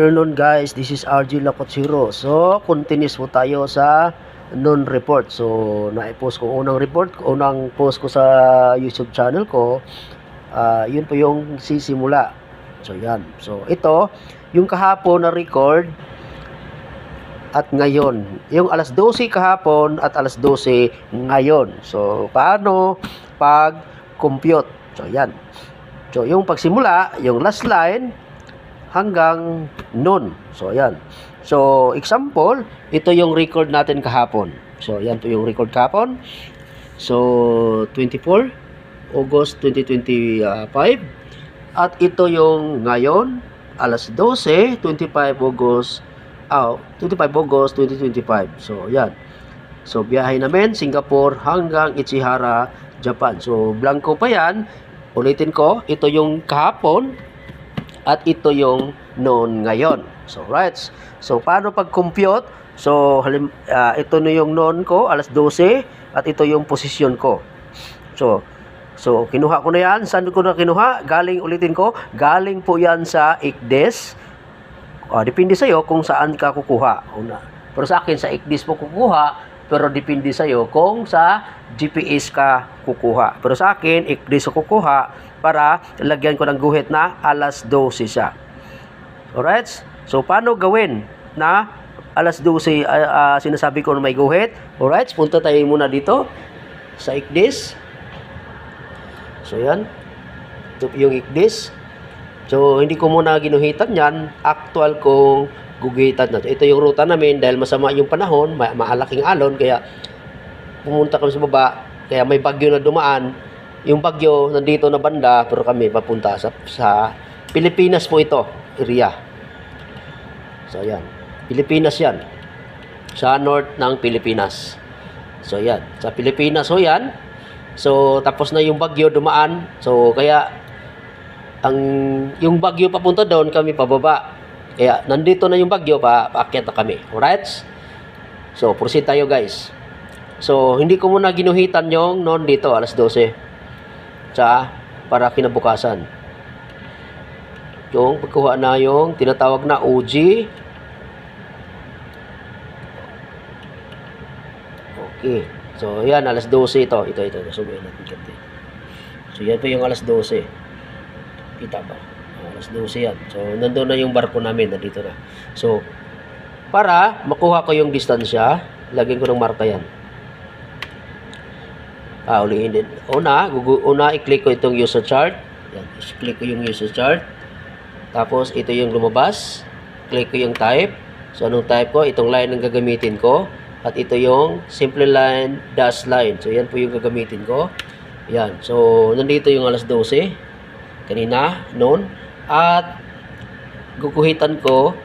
afternoon guys, this is RG Lacotsiro. So, continuous po tayo sa non-report. So, na-post ko unang report, unang post ko sa YouTube channel ko. Ah, yun po yung sisimula. So, yan. So, ito, yung kahapon na record at ngayon. Yung alas 12 kahapon at alas 12 ngayon. So, paano pag compute? So, yan. So, yung pagsimula, yung last line, hanggang noon. So, ayan. So, example, ito yung record natin kahapon. So, ayan po yung record kahapon. So, 24 August 2025. At ito yung ngayon, alas 12, 25 August, ah, 25 August 2025. So, ayan. So, biyahe namin, Singapore hanggang Ichihara, Japan. So, blanco pa yan. Ulitin ko, ito yung kahapon, at ito yung noon ngayon. So, right. So, paano pag-compute? So, halim, ah, ito na yung noon ko, alas 12, at ito yung posisyon ko. So, so kinuha ko na yan. Saan ko na kinuha? Galing, ulitin ko, galing po yan sa ICDES. Ah, depende sa'yo kung saan ka kukuha. Una. Pero sa akin, sa ICDES po kukuha, pero depende sa'yo kung sa GPS ka kukuha. Pero sa akin, ICDES ko kukuha para lagyan ko ng guhit na alas 12 siya. Alright? So, paano gawin na alas 12 ah, ah, sinasabi ko na may guhit? Alright? Punta tayo muna dito sa ICDES. So, yan. Ito yung ICDES. So, hindi ko muna ginuhitan yan. Actual kong gugitan na. Ito yung ruta namin dahil masama yung panahon, ma maalaking alon, kaya pumunta kami sa baba, kaya may bagyo na dumaan. Yung bagyo nandito na banda, pero kami papunta sa, sa Pilipinas po ito, area. So, yan. Pilipinas yan. Sa north ng Pilipinas. So, yan. Sa Pilipinas, so yan. So, tapos na yung bagyo dumaan. So, kaya ang yung bagyo papunta doon, kami pababa. Kaya nandito na yung bagyo, pa paakyat na kami. Alright? So, proceed tayo guys. So, hindi ko muna ginuhitan yung noon dito, alas 12. Sa para kinabukasan. Yung pagkuha na yung tinatawag na OG. Okay. So, yan, alas 12 ito. Ito, ito. Subuhin natin konti. So, yan po yung alas 12. Kita ba? Alas 12 yan. So, nandun na yung barko namin. Nandito na. So, para makuha ko yung distansya, lagyan ko ng marka yan. Ah, ulihin din. Una, gugu, una i-click ko itong user chart. Yan, i-click ko yung user chart. Tapos, ito yung lumabas. Click ko yung type. So, anong type ko? Itong line ang gagamitin ko. At ito yung simple line, dash line. So, yan po yung gagamitin ko. Yan. So, nandito yung alas 12. Kanina, noon. At, guguhitan ko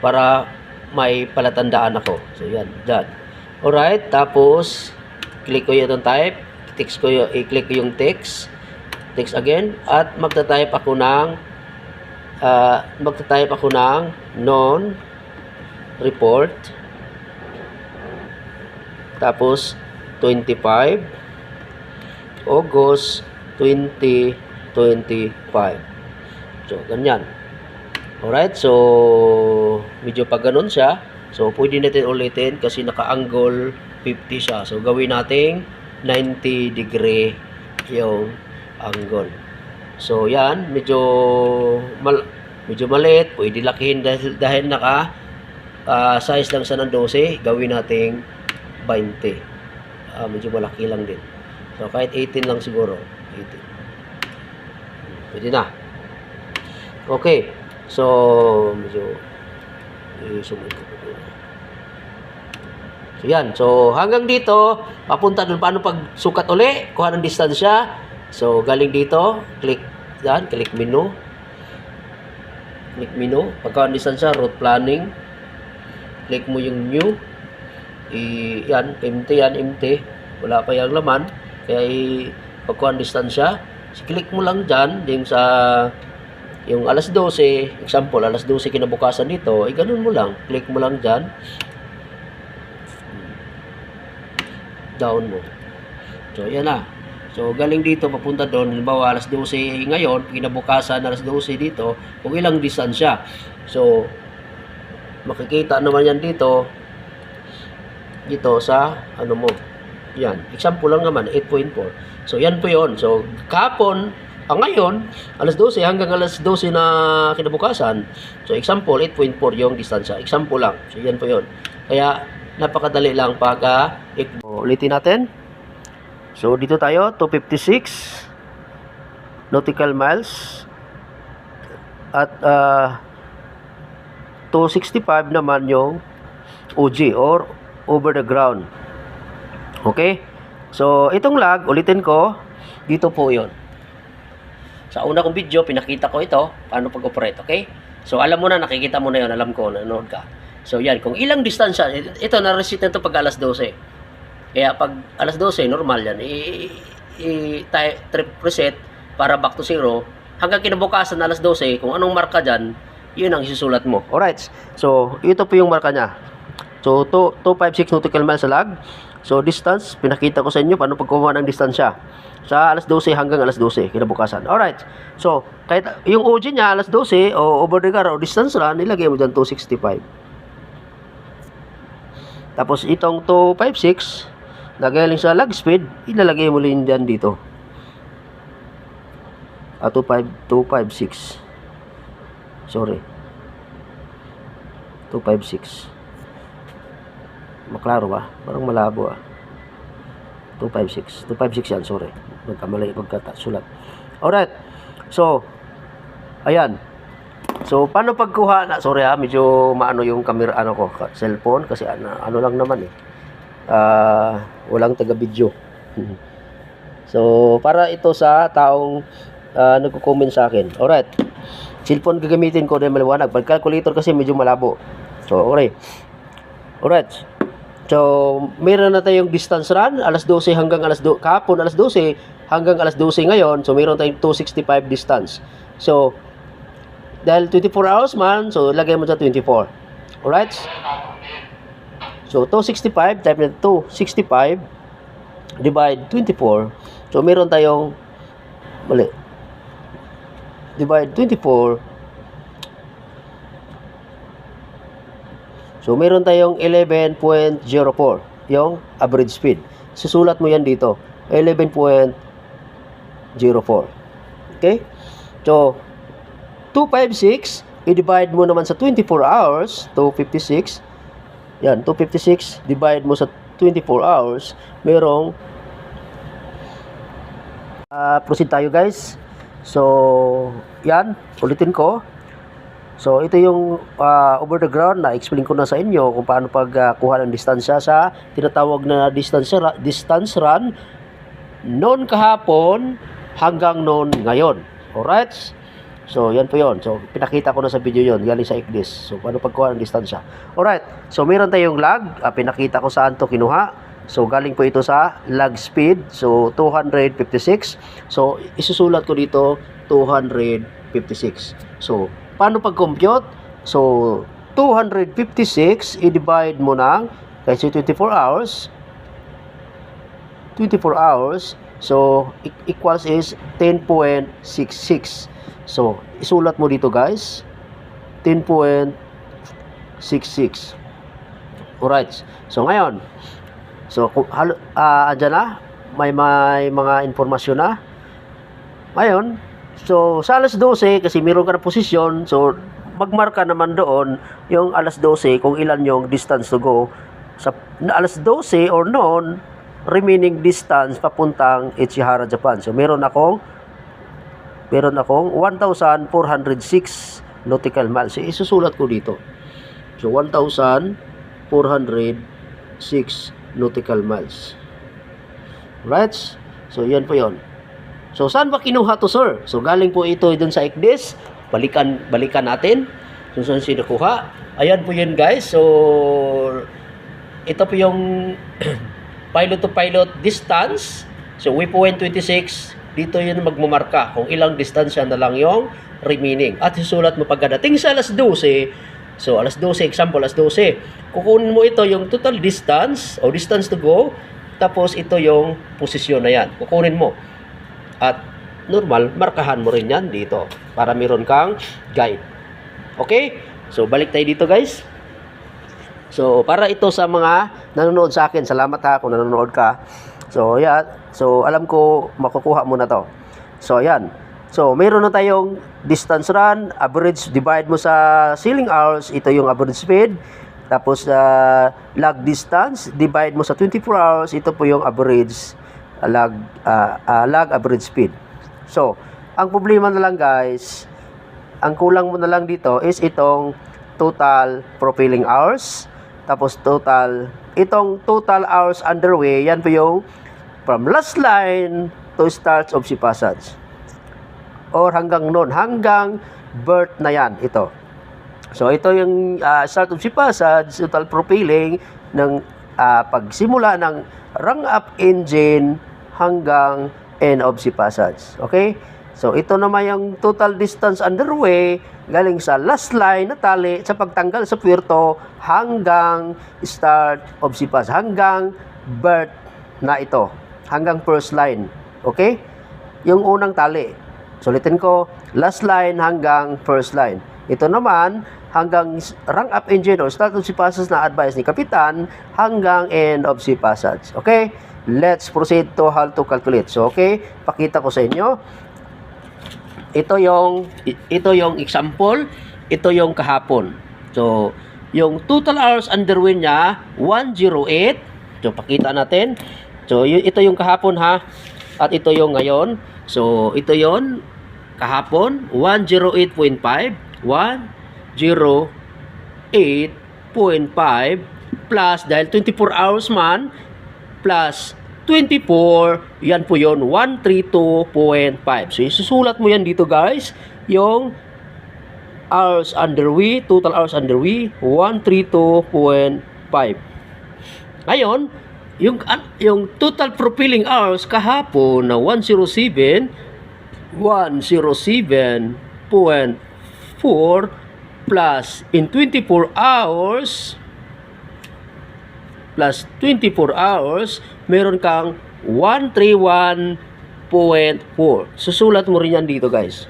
para may palatandaan ako. So, yan. Dyan. Alright. Tapos, click ko yung type. Text ko yung, i-click yung text. Text again. At, magta-type ako ng uh, magta-type ako ng non report tapos 25 August 2025 so ganyan alright so medyo pag ganun siya so pwede natin ulitin kasi naka-angle 50 siya so gawin nating 90 degree yung angle so yan medyo mal medyo maliit pwede lakihin dahil, dahil naka ah, size lang sa ng 12 gawin nating 20. Ah, medyo malaki lang din. So, kahit 18 lang siguro. 18. Pwede na. Okay. So, medyo i-submit ko po. So, yan. So, hanggang dito, papunta dun. Paano pag sukat uli? Kuha ng distansya. So, galing dito, click yan, click menu. Click menu. Pagka ang distansya, route planning. Click mo yung new i yan, empty yan, empty. Wala pa yung laman. Kaya i pagkuhan distansya, click mo lang dyan, yung sa yung alas 12, example, alas 12 kinabukasan dito, ay ganun mo lang. Click mo lang dyan. Down mo. So, yan na. So, galing dito, papunta doon. Halimbawa, alas 12 ngayon, kinabukasan, alas 12 dito, kung ilang distansya. So, makikita naman yan dito dito sa ano mo yan example lang naman 8.4 so yan po yon so kapon ang ngayon alas 12 hanggang alas 12 na kinabukasan so example 8.4 yung distansya example lang so yan po yon kaya napakadali lang pag uh, ulitin natin so dito tayo 256 nautical miles at ah, 265 naman yung OG or over the ground. Okay? So, itong lag, ulitin ko, dito po yon. Sa una kong video, pinakita ko ito, paano pag-operate, okay? So, alam mo na, nakikita mo na yon alam ko, nanonood ka. So, yan, kung ilang distansya, ito, na-reset na pag alas 12. Kaya pag alas 12, normal yan. I, i, i- trip reset para back to zero. Hanggang kinabukasan alas 12, kung anong marka dyan, yun ang isusulat mo. Alright. So, ito po yung marka niya. So, to, 256 nautical miles sa lag. So, distance, pinakita ko sa inyo paano pagkuha ng distansya. Sa alas 12 hanggang alas 12, kinabukasan. Alright. So, kahit yung OG niya, alas 12, o over the car, o distance run, nilagay mo dyan 265. Tapos, itong 256, na galing sa lag speed, ilalagay mo rin dyan dito. Ah, 25, 256. Sorry. 256. Maklaro ba? Parang malabo ah. 256. 256 yan, sorry. Nagkamali pagkasulat. Alright. So, ayan. So, paano pagkuha na? Sorry ha, medyo maano yung camera, ano ko, cellphone, kasi ano, ano lang naman eh. Ah, walang taga-video. so, para ito sa taong ah, nagko-comment sa akin. Alright. Cellphone gagamitin ko din maliwanag. Pag calculator kasi medyo malabo. So, okay. Alright. So, meron na tayong distance run, alas 12 hanggang alas 12, kahapon alas 12 hanggang alas 12 ngayon, so meron tayong 265 distance. So, dahil 24 hours man, so lagay mo sa 24. Alright? So, 265 type na 265 divide 24. So, meron tayong mali. Divide 24 So, meron tayong 11.04 yung average speed. Susulat mo yan dito. 11.04. Okay? So, 256, i-divide mo naman sa 24 hours, 256. Yan, 256, divide mo sa 24 hours, merong Ah, proceed tayo guys. So, yan, ulitin ko. So, ito yung ah, over the ground na explain ko na sa inyo kung paano pagkuha ng distansya sa tinatawag na distance, distance run noon kahapon hanggang noon ngayon. Alright? So, yan po yon. So, pinakita ko na sa video yon galing sa ICDIS. So, paano pagkuha ng distansya. Alright. So, meron tayong lag. Ah, pinakita ko saan to kinuha. So, galing po ito sa lag speed. So, 256. So, isusulat ko dito 256. So, paano pag-compute? So, 256 i-divide mo ng kasi 24 hours. 24 hours. So e- equals is 10.66 so isulat mo dito guys. 10.66 alright. So ngayon so halo ah andyan na. May may mga informasyon na. Ngayon so sa alas 12 kasi meron ka na posisyon so magmarka naman doon yung alas 12 kung ilan yung distance to go sa alas 12 or noon remaining distance papuntang Ichihara, Japan. So meron akong meron akong 1,406 nautical miles. So, isusulat ko dito. So 1,406 nautical miles. Right? So yan po yon. So saan ba kinuha to, sir? So galing po ito dun sa ICDIS. Balikan balikan natin. So saan sinukuha? Ayan po yun, guys. So ito po yung pilot to pilot distance. So waypoint 26, dito yun magmamarka kung ilang distansya na lang yung remaining. At susulat mo pagkadating sa alas 12, so alas 12, example, alas 12, kukunin mo ito yung total distance o distance to go, tapos ito yung posisyon na yan. Kukunin mo. At normal, markahan mo rin yan dito para meron kang guide. Okay? So balik tayo dito guys. So, para ito sa mga nanonood sa akin. Salamat ha kung nanonood ka. So, yeah. So, alam ko makukuha mo na to. So, ayan. So, mayroon na tayong distance run, average, divide mo sa ceiling hours, ito yung average speed. Tapos, uh, log distance, divide mo sa 24 hours, ito po yung average uh, log, uh, uh, log average speed. So, ang problema na lang guys, ang kulang mo na lang dito is itong total propelling hours. Tapos total, itong total hours underway, yan po yung from last line to start of sea passage. Or hanggang noon, hanggang birth na yan, ito. So ito yung ah, start of sea passage, total propelling ng ah, pagsimula ng rung up engine hanggang end of sea passage. Okay? So ito naman yung total distance underway galing sa last line na tali sa pagtanggal sa puerto hanggang start of sea passage, hanggang birth na ito, hanggang first line. Okay? Yung unang tali. Sulitin ko, last line hanggang first line. Ito naman, hanggang rank up engine or start of sea passage na advice ni Kapitan hanggang end of sea passage. Okay? Let's proceed to how to calculate. So, okay, pakita ko sa inyo. Ito yung ito yung example, ito yung kahapon. So, yung total hours underway niya 108. So, pakita natin. So, ito yung kahapon ha. At ito yung ngayon. So, ito yon kahapon 108.5 108.5 plus dahil 24 hours man plus 24 yan po yon 132.5 so isusulat mo yan dito guys. Yung hours underway total hours underway 132.5 ngayon yung yung total propelling hours kahapon na 107 107.4 plus in 24 hours plus 24 hours, meron kang 131.4. Susulat mo rin yan dito guys.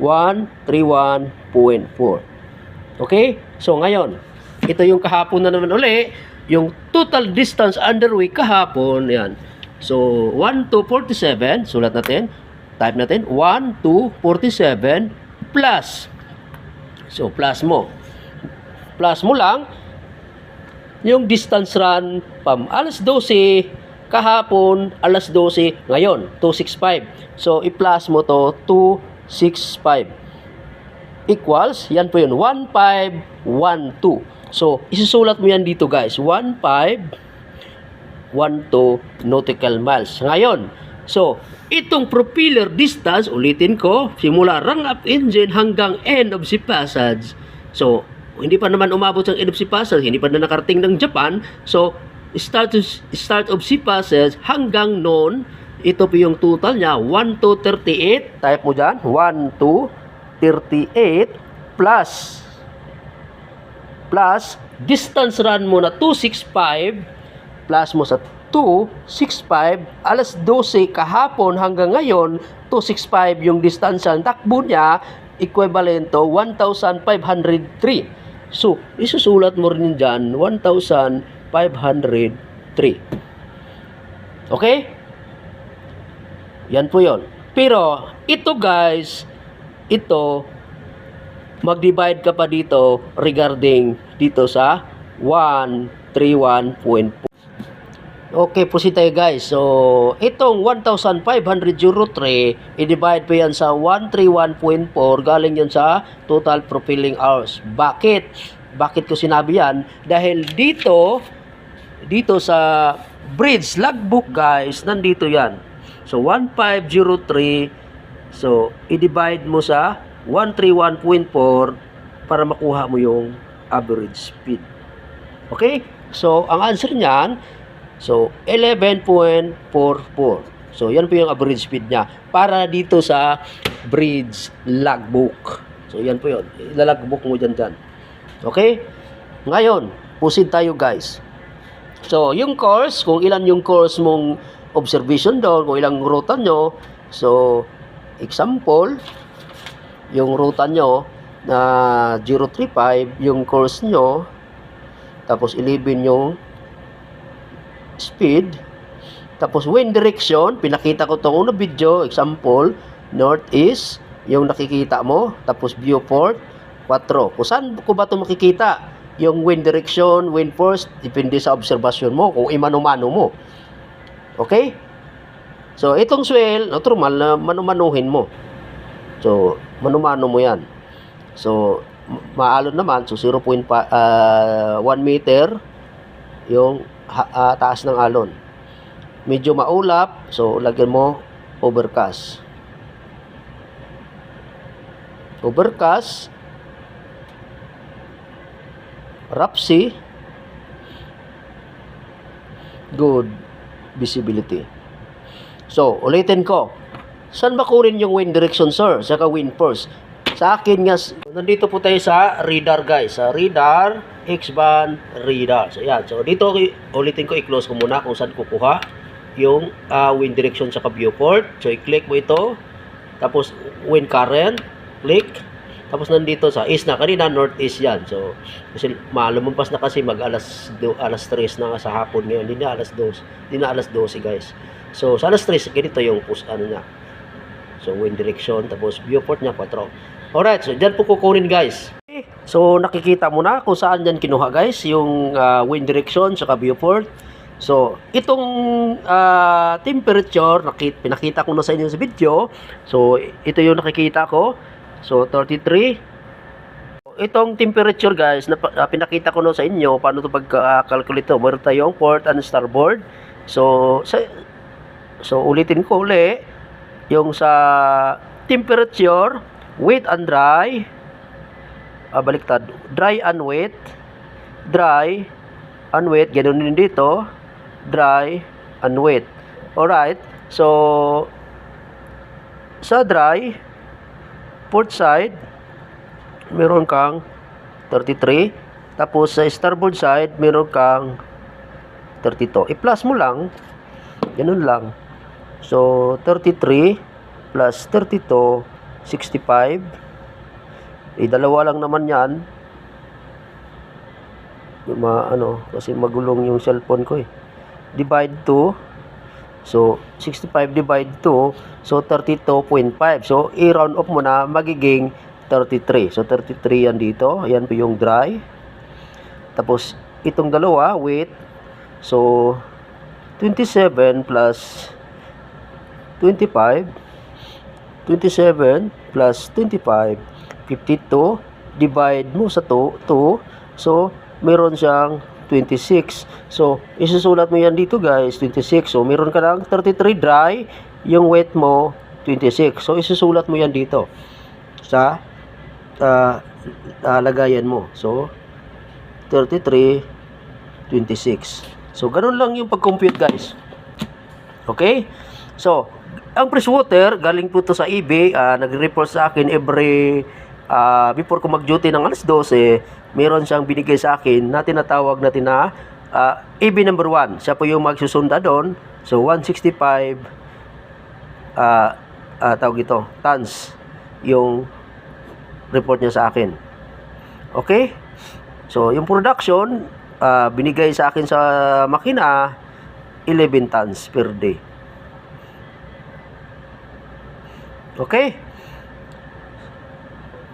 131.4. Okay? So ngayon, ito yung kahapon na naman uli, yung total distance underway kahapon, yan. So, 1 to 47, sulat natin, type natin, 1 to 47 plus. So, plus mo. Plus mo lang, yung distance run pam alas 12 kahapon, alas 12 ngayon, 265. So, i-plus mo to 265 equals, yan po yun, 1512. So, isusulat mo yan dito guys, 1512 nautical miles. Ngayon, so, itong propeller distance, ulitin ko, simula rung up engine hanggang end of sea passage. So, hindi pa naman umabot ng end of sea passage, hindi pa na nakarating ng Japan. So, start, to, start of sea passage hanggang noon, ito po yung total niya, 1 to 38. Type mo dyan, 1 to 38 plus plus distance run mo na 265 plus mo sa 265 alas 12 kahapon hanggang ngayon 265 yung distansya ng takbo niya equivalent to 1,503 so isusulat mo rin dyan 1,503 okay? Yan po yon pero ito guys ito mag-divide ka pa dito regarding dito sa 131.4. Okay, proceed tayo guys. So, itong 1,503, i-divide po yan sa 131.4, galing yan sa total propelling hours. Bakit? Bakit ko sinabi yan? Dahil dito, dito sa bridge logbook guys, nandito yan. So, 1503, so, i-divide mo sa 131.4 para makuha mo yung average speed. Okay? So, ang answer niyan, so, 11.44. So, yan po yung average speed niya para dito sa bridge logbook. So, yan po yun. Ilalagbook mo dyan dyan. Okay? Ngayon, proceed tayo guys. So, yung course, kung ilan yung course mong observation doon, kung ilang ruta nyo. So, example, yung ruta nyo na 035, yung course nyo, tapos 11 yung speed, tapos wind direction, pinakita ko itong unang video, example, northeast, yung nakikita mo, tapos viewport, 4. Kung saan ko ba ito makikita? Yung wind direction, wind force, depende sa obserbasyon mo, kung imano-mano mo. Okay? So, itong swell, normal na manumanuhin mo. So, manumano mo yan. So, ma- maalon naman, so 0.1 meter yung ah, taas ng alon. Medyo maulap, so lagyan mo overcast. Overcast, Rapsi, good visibility. So, ulitin ko. Saan ba kunin yung wind direction, sir? Saka wind force? Sa akin nga, nandito po tayo sa radar, guys. Sa radar, X-band, radar. So, yan. So, dito, ulitin ko, i-close ko muna kung saan kukuha yung ah, wind direction sa viewport. So, i-click mo ito. Tapos, wind current. Click. Tapos, nandito sa east na. Kanina, northeast yan. So, kasi malumampas na kasi mag alas, do, alas 3 na sa hapon ngayon. Hindi na alas 2. Hindi na alas 12, guys. So, sa alas 3, ganito yung push, ano niya. So, wind direction, tapos viewport niya, 4. Alright, so dyan po kukunin guys. So, nakikita mo na kung saan dyan kinuha guys, yung ah, wind direction, saka viewport. So, itong ah, temperature, nakit, pinakita ko na sa inyo sa video. So, ito yung nakikita ko. So, 33. Itong temperature guys, na, na pinakita ko na sa inyo, paano ito pagka-calculate ito. Meron tayong port and starboard. So, sa, so ulitin ko uli yung sa temperature, wet and dry, ah, baliktad, dry and wet, dry and wet, ganun din dito, dry and wet. Alright, so, sa dry, port side, meron kang 33, tapos sa starboard side, meron kang 32. I-plus mo lang, ganun lang. So, 33 plus 32, 65. Eh, dalawa lang naman yan. Ma, ano, kasi magulong yung cellphone ko eh. Divide 2. So, 65 divide 2. So, 32.5. So, i-round off mo na, magiging 33. So, 33 yan dito. Ayan po yung dry. Tapos, itong dalawa, wait. So, 27 plus 25 27 plus 25 52 divide mo sa 2 2 so meron siyang 26 so isusulat mo yan dito guys 26 so meron ka ng 33 dry. Yung wet mo 26 so isusulat mo yan dito sa ah, ah, lagayan mo. So 33 26 so ganun lang yung pag-compute guys. Okay? So, ang fresh water, galing po to sa eBay, ah, nag-report sa akin every, ah, before ko mag-duty ng alas 12, meron siyang binigay sa akin na tinatawag natin na ah, EB number 1. Siya po yung magsusunda doon. So, 165, ah, ah, tawag ito, tons, yung report niya sa akin. Okay? So, yung production, ah, binigay sa akin sa makina, 11 tons per day. Okay?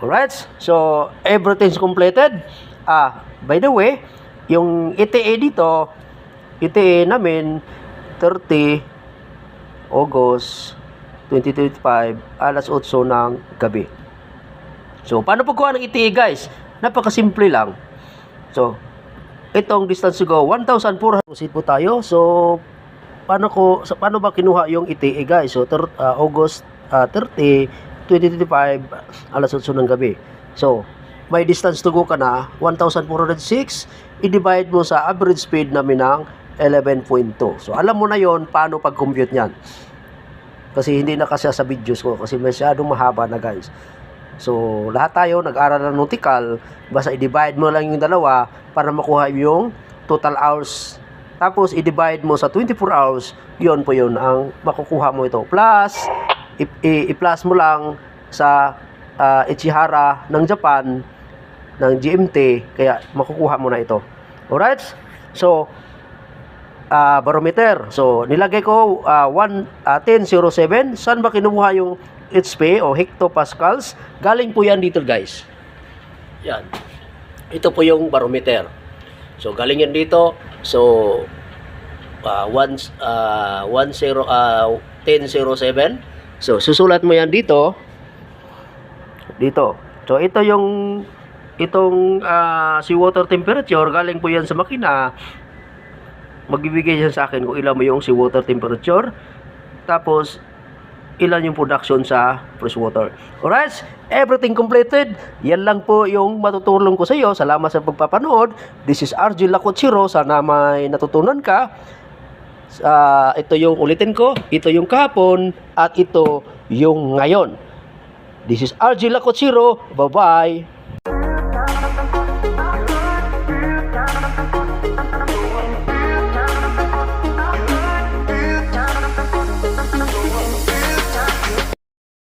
Alright? So, everything's completed. Ah, by the way, yung ETA dito, ETA namin, 30 August 2025, alas 8 ng gabi. So, paano pagkuha ng ETA guys? Napakasimple lang. So, itong distance to go 1,400 proceed po tayo so paano ko paano ba kinuha yung ETA guys so ter, ah, August ah, 30 2025 alas 8 ng gabi so may distance to go ka na 1,406 i-divide mo sa average speed namin ng 11.2 so alam mo na yon paano pag-compute niyan kasi hindi na kasi sa videos ko kasi masyadong mahaba na guys So, lahat tayo nag-aral ng nautical, basta i-divide mo lang yung dalawa para makuha yung total hours. Tapos, i-divide mo sa 24 hours, yon po yun ang makukuha mo ito. Plus, i-plus mo lang sa ah, Ichihara ng Japan, ng GMT, kaya makukuha mo na ito. Alright? So, ah, barometer. So, nilagay ko ah, 1, ah, 1007. Saan ba kinuha yung HP o hectopascals? Galing po yan dito guys. Yan. Ito po yung barometer. So, galing yan dito. So, uh, 1 uh, 10 uh, 1007. So susulat mo yan dito. Dito. So ito yung itong uh, si water temperature galing po yan sa makina. Magbibigay siya sa akin kung ilan mo yung si water temperature. Tapos ilan yung production sa fresh water. Alright, everything completed. Yan lang po yung matutulong ko sa iyo. Salamat sa pagpapanood. This is RG Lacochiro. Sana may natutunan ka. Ah, ito yung ulitin ko, ito yung kahapon, at ito yung ngayon. This is RG Lacochiro. Bye-bye.